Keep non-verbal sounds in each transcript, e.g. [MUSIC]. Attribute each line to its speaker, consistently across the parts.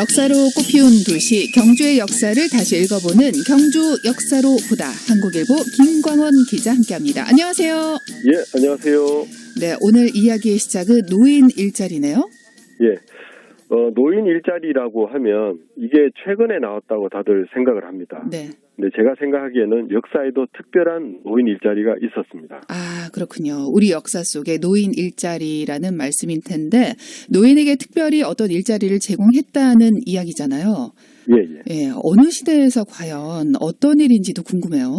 Speaker 1: 역사로 꽃피운 도시 경주의 역사를 다시 읽어보는 경주 역사로 보다 한국일보 김광원 기자 함께합니다. 안녕하세요.
Speaker 2: 예, 안녕하세요.
Speaker 1: 네, 오늘 이야기의 시작은 노인 일자리네요.
Speaker 2: 예. 어, 노인 일자리라고 하면 이게 최근에 나왔다고 다들 생각을 합니다.
Speaker 1: 네.
Speaker 2: 근데 제가 생각하기에는 역사에도 특별한 노인 일자리가 있었습니다.
Speaker 1: 아, 그렇군요. 우리 역사 속에 노인 일자리라는 말씀일 텐데 노인에게 특별히 어떤 일자리를 제공했다는 이야기잖아요.
Speaker 2: 예, 예.
Speaker 1: 예, 어느 시대에서 과연 어떤 일인지도 궁금해요.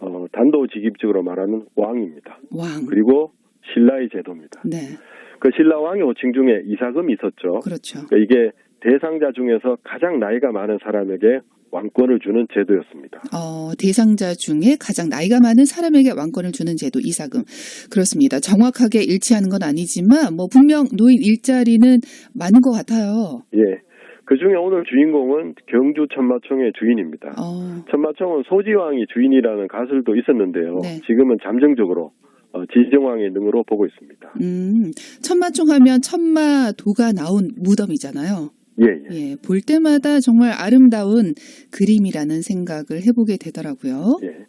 Speaker 2: 어, 단도직입적으로 말하는 왕입니다.
Speaker 1: 왕.
Speaker 2: 그리고 신라의 제도입니다.
Speaker 1: 네,
Speaker 2: 그 신라 왕의 호칭 중에 이사금이 있었죠.
Speaker 1: 그렇죠.
Speaker 2: 그러니까 이게 대상자 중에서 가장 나이가 많은 사람에게 왕권을 주는 제도였습니다.
Speaker 1: 어, 대상자 중에 가장 나이가 많은 사람에게 왕권을 주는 제도 이사금. 그렇습니다. 정확하게 일치하는 건 아니지만 뭐 분명 노인 일자리는 많은 것 같아요.
Speaker 2: 예. 그 중에 오늘 주인공은 경주 천마총의 주인입니다.
Speaker 1: 어,
Speaker 2: 천마총은 소지왕이 주인이라는 가설도 있었는데요.
Speaker 1: 네.
Speaker 2: 지금은 잠정적으로 어, 지정왕의 능으로 보고 있습니다.
Speaker 1: 음, 천마총 하면 천마도가 나온 무덤이잖아요.
Speaker 2: 예, 예.
Speaker 1: 예, 볼 때마다 정말 아름다운 그림이라는 생각을 해보게 되더라고요.
Speaker 2: 예.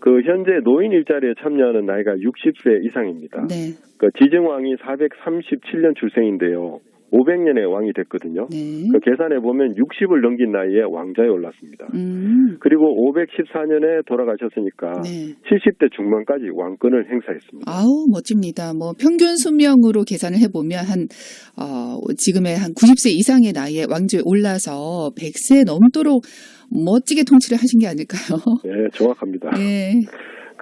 Speaker 2: 그 현재 노인 일자리에 참여하는 나이가 60세 이상입니다.
Speaker 1: 네,
Speaker 2: 그 지정왕이 437년 출생인데요. 500년에 왕이 됐거든요.
Speaker 1: 네.
Speaker 2: 그 계산해 보면 60을 넘긴 나이에 왕자에 올랐습니다.
Speaker 1: 음,
Speaker 2: 그리고 514년에 돌아가셨으니까
Speaker 1: 네.
Speaker 2: 70대 중반까지 왕권을 행사했습니다.
Speaker 1: 아우 멋집니다. 뭐 평균 수명으로 계산을 해보면 한 어, 지금의 한 90세 이상의 나이에 왕조에 올라서 100세 넘도록 멋지게 통치를 하신 게 아닐까요?
Speaker 2: 네, 정확합니다.
Speaker 1: 네,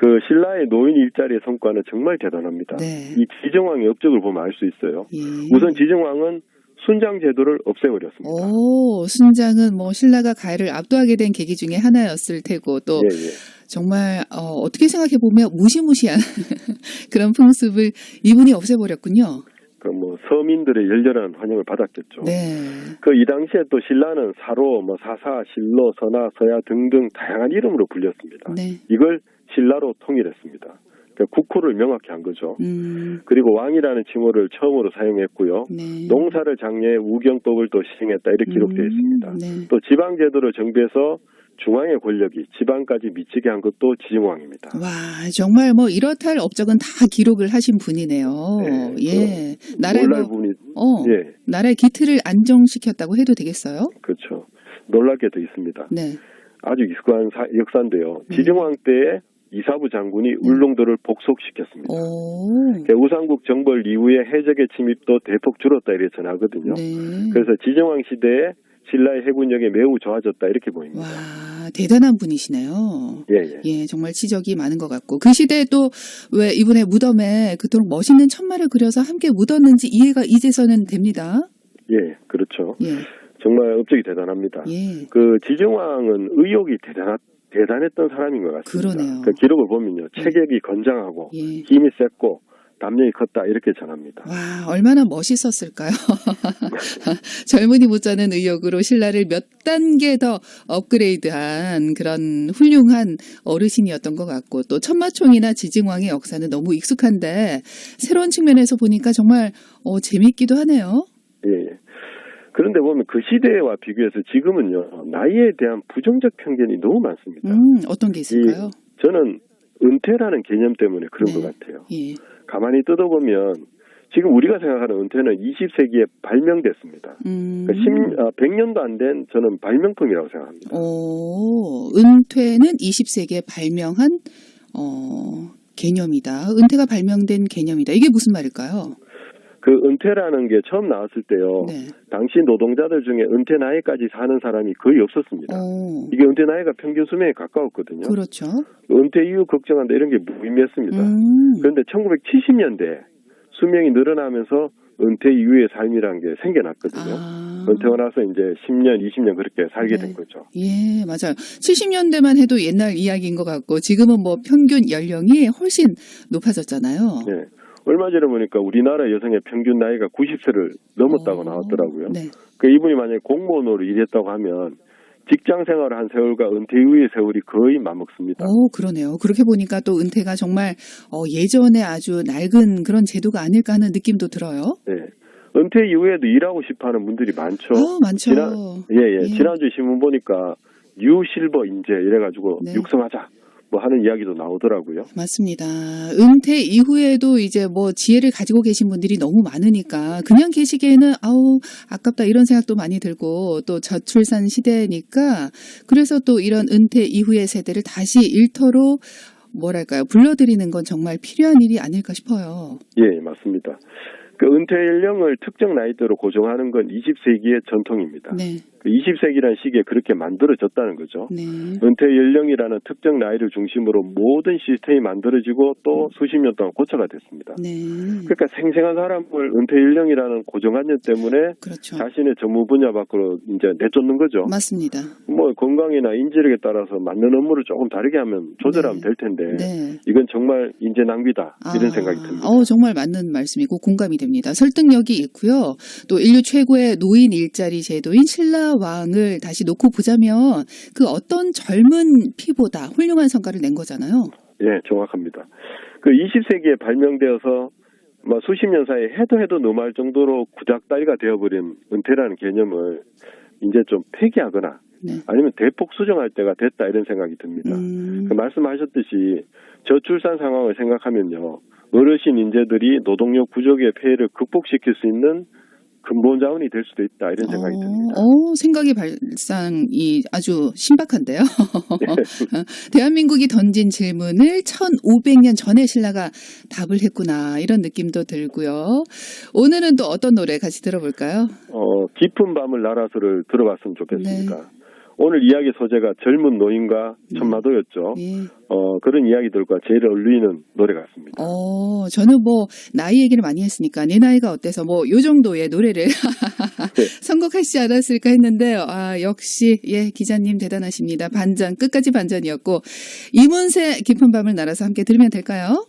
Speaker 2: 그 신라의 노인 일자리의 성과는 정말 대단합니다.
Speaker 1: 네.
Speaker 2: 이 지정왕의 업적을 보면 알 수 있어요.
Speaker 1: 예.
Speaker 2: 우선 지정왕은 순장 제도를 없애버렸습니다.
Speaker 1: 오, 순장은 뭐 신라가 가해를 압도하게 된 계기 중에 하나였을 테고 또
Speaker 2: 예, 예.
Speaker 1: 정말 어, 어떻게 생각해 보면 무시무시한 [LAUGHS] 그런 풍습을 이분이 없애버렸군요.
Speaker 2: 그 뭐 서민들의 열렬한 환영을 받았겠죠.
Speaker 1: 네,
Speaker 2: 그 이 당시에 또 신라는 사로, 뭐 사사, 신로, 선하, 서야 등등 다양한 이름으로 불렸습니다.
Speaker 1: 네,
Speaker 2: 이걸 신라로 통일했습니다. 그 국호를 명확히 한 거죠.
Speaker 1: 음,
Speaker 2: 그리고 왕이라는 칭호를 처음으로 사용했고요.
Speaker 1: 네.
Speaker 2: 농사를 장려해 우경법을 또 시행했다 이렇게 기록되어 있습니다.
Speaker 1: 음, 네.
Speaker 2: 또 지방 제도를 정비해서 중앙의 권력이 지방까지 미치게 한 것도 지정왕입니다.
Speaker 1: 와, 정말 뭐 이렇다 할 업적은 다 기록을 하신 분이네요.
Speaker 2: 네,
Speaker 1: 예. 나라의 뭐,
Speaker 2: 부분이
Speaker 1: 어,
Speaker 2: 예
Speaker 1: 나라의 기틀을 안정시켰다고 해도 되겠어요?
Speaker 2: 그렇죠. 게더 있습니다.
Speaker 1: 네.
Speaker 2: 아주 익숙한 사- 역사인데요.
Speaker 1: 네.
Speaker 2: 지정왕 때에 이사부 장군이 울릉도를 복속시켰습니다.
Speaker 1: 오.
Speaker 2: 그 우상국 정벌 이후에 해적의 침입도 대폭 줄었다 이렇게 전하거든요.
Speaker 1: 네.
Speaker 2: 그래서 지정왕 시대에 신라의 해군력이 매우 좋아졌다 이렇게 보입니다.
Speaker 1: 와, 대단한 분이시네요.
Speaker 2: 예, 예.
Speaker 1: 예, 정말 치적이 많은 것 같고 그 시대에 또 왜 이분의 무덤에 그토록 멋있는 천마를 그려서 함께 묻었는지 이해가 이제서는 됩니다.
Speaker 2: 예, 그렇죠.
Speaker 1: 예,
Speaker 2: 정말 업적이 대단합니다.
Speaker 1: 예,
Speaker 2: 그 지정왕은 의욕이 대단 대단했던 사람인 것 같습니다.
Speaker 1: 그러네요.
Speaker 2: 그 기록을 보면요,
Speaker 1: 네.
Speaker 2: 체격이 건장하고
Speaker 1: 예.
Speaker 2: 힘이 셌고 담력이 컸다 이렇게 전합니다.
Speaker 1: 와, 얼마나 멋있었을까요? [LAUGHS] 젊은이 못지않은 의욕으로 신라를 몇 단계 더 업그레이드한 그런 훌륭한 어르신이었던 것 같고 또 천마총이나 지증왕의 역사는 너무 익숙한데 새로운 측면에서 보니까 정말 어, 재밌기도 하네요.
Speaker 2: 예, 예. 그런데 보면 그 시대와 비교해서 지금은요 나이에 대한 부정적 편견이 너무 많습니다.
Speaker 1: 음, 어떤 게 있을까요?
Speaker 2: 저는 은퇴라는 개념 때문에 그런
Speaker 1: 네.
Speaker 2: 것 같아요.
Speaker 1: 예.
Speaker 2: 가만히 뜯어보면 지금 우리가 생각하는 은퇴는 20세기에 발명됐습니다.
Speaker 1: 음.
Speaker 2: 그러니까 10, 100년도 안 된 저는 발명품이라고 생각합니다.
Speaker 1: 오, 은퇴는 20세기에 발명한 어, 개념이다. 은퇴가 발명된 개념이다. 이게 무슨 말일까요?
Speaker 2: 그 은퇴라는 게 처음 나왔을 때요.
Speaker 1: 네.
Speaker 2: 당시 노동자들 중에 은퇴 나이까지 사는 사람이 거의 없었습니다.
Speaker 1: 오,
Speaker 2: 이게 은퇴 나이가 평균 수명에 가까웠거든요.
Speaker 1: 그렇죠.
Speaker 2: 은퇴 이후 걱정한다 이런 게 무의미했습니다.
Speaker 1: 음,
Speaker 2: 그런데 1970년대 수명이 늘어나면서 은퇴 이후의 삶이라는 게 생겨났거든요.
Speaker 1: 아,
Speaker 2: 은퇴하고 나서 이제 10년, 20년 그렇게 살게
Speaker 1: 네.
Speaker 2: 된 거죠.
Speaker 1: 예, 맞아요. 70년대만 해도 옛날 이야기인 것 같고 지금은 뭐 평균 연령이 훨씬 높아졌잖아요.
Speaker 2: 예. 얼마 전에 보니까 우리나라 여성의 평균 나이가 90세를 넘었다고
Speaker 1: 어,
Speaker 2: 나왔더라고요.
Speaker 1: 네.
Speaker 2: 그 이분이 만약에 공무원으로 일했다고 하면 직장 생활을 한 세월과 은퇴 이후의 세월이 거의 맞먹습니다.
Speaker 1: 오, 그러네요. 그렇게 보니까 또 은퇴가 정말 어, 예전에 아주 낡은 그런 제도가 아닐까 하는 느낌도 들어요.
Speaker 2: 네. 은퇴 이후에도 일하고 싶어 하는 분들이 많죠.
Speaker 1: 어, 많죠.
Speaker 2: 지난- 예, 예.
Speaker 1: 예.
Speaker 2: 지난주 신문 보니까 뉴 실버 인재 이래가지고
Speaker 1: 네.
Speaker 2: 육성하자 뭐 하는 이야기도 나오더라고요.
Speaker 1: 맞습니다. 은퇴 이후에도 이제 뭐 지혜를 가지고 계신 분들이 너무 많으니까 그냥 계시기에는 아우 아깝다 이런 생각도 많이 들고 또 저출산 시대니까 그래서 또 이런 은퇴 이후의 세대를 다시 일터로 뭐랄까요 불러들이는 건 정말 필요한 일이 아닐까 싶어요.
Speaker 2: 예, 맞습니다. 그 은퇴 연령을 특정 나이대로 고정하는 건 20세기의 전통입니다.
Speaker 1: 네,
Speaker 2: 그 20세기란 시기에 그렇게 만들어졌다는 거죠.
Speaker 1: 네,
Speaker 2: 은퇴 연령이라는 특정 나이를 중심으로 모든 시스템이 만들어지고 또 수십 년 동안 고쳐가 됐습니다.
Speaker 1: 네.
Speaker 2: 그러니까 생생한 사람을 은퇴 연령이라는 고정관념 때문에
Speaker 1: 그렇죠.
Speaker 2: 자신의 전문 분야 밖으로 이제 내쫓는 거죠.
Speaker 1: 맞습니다.
Speaker 2: 뭐 건강이나 인지력에 따라서 맞는 업무를 조금 다르게 하면 조절하면
Speaker 1: 네.
Speaker 2: 될 텐데
Speaker 1: 네.
Speaker 2: 이건 정말 인재 낭비다 이런
Speaker 1: 아,
Speaker 2: 생각이 듭니다.
Speaker 1: 어, 정말 맞는 말씀이고 공감이 됩니다. 설득력이 있고요. 또 인류 최고의 노인 일자리 제도인 신라 왕을 다시 놓고 보자면 그 어떤 젊은 피보다 훌륭한 성과를 낸 거잖아요.
Speaker 2: 예, 정확합니다. 그 20세기에 발명되어서 뭐 수십 년 사이에 해도 해도 너무할 정도로 구닥다리가 되어버린 은퇴라는 개념을 이제 좀 폐기하거나
Speaker 1: 네.
Speaker 2: 아니면 대폭 수정할 때가 됐다 이런 생각이 듭니다.
Speaker 1: 음,
Speaker 2: 그 말씀하셨듯이 저출산 상황을 생각하면요 어르신 인재들이 노동력 부족의 폐해를 극복시킬 수 있는 근본 자원이 될 수도 있다 이런 생각이
Speaker 1: 어,
Speaker 2: 듭니다.
Speaker 1: 어, 생각의 발상이 아주 신박한데요. [LAUGHS] [LAUGHS] 대한민국이 던진 질문을 1500년 전에 신라가 답을 했구나 이런 느낌도 들고요. 오늘은 또 어떤 노래 같이 들어볼까요?
Speaker 2: 어, 깊은 밤을 날아서를 들어봤으면 좋겠습니다.
Speaker 1: 네.
Speaker 2: 오늘 이야기 소재가 젊은 노인과
Speaker 1: 음.
Speaker 2: 천마도였죠.
Speaker 1: 예.
Speaker 2: 어, 그런 이야기들과 제일 어울리는 노래 같습니다.
Speaker 1: 어, 저는 뭐 나이 얘기를 많이 했으니까 내 나이가 어때서 뭐 요 정도의 노래를 [LAUGHS]
Speaker 2: 네.
Speaker 1: 선곡하시지 않았을까 했는데 아 역시 예 기자님 대단하십니다. 반전 끝까지 반전이었고 이문세 깊은 밤을 날아서 함께 들으면 될까요?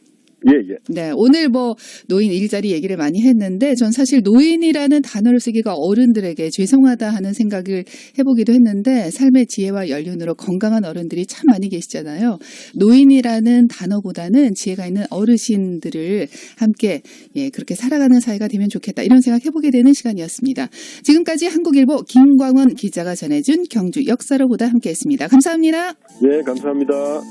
Speaker 2: 예, 예.
Speaker 1: 네, 오늘 뭐 노인 일자리 얘기를 많이 했는데 전 사실 노인이라는 단어를 쓰기가 어른들에게 죄송하다 하는 생각을 해보기도 했는데 삶의 지혜와 연륜으로 건강한 어른들이 참 많이 계시잖아요. 노인이라는 단어보다는 지혜가 있는 어르신들을 함께 예, 그렇게 살아가는 사회가 되면 좋겠다 이런 생각 해보게 되는 시간이었습니다. 지금까지 한국일보 김광원 기자가 전해준 경주 역사로 보다 함께했습니다. 감사합니다.
Speaker 2: 예, 감사합니다.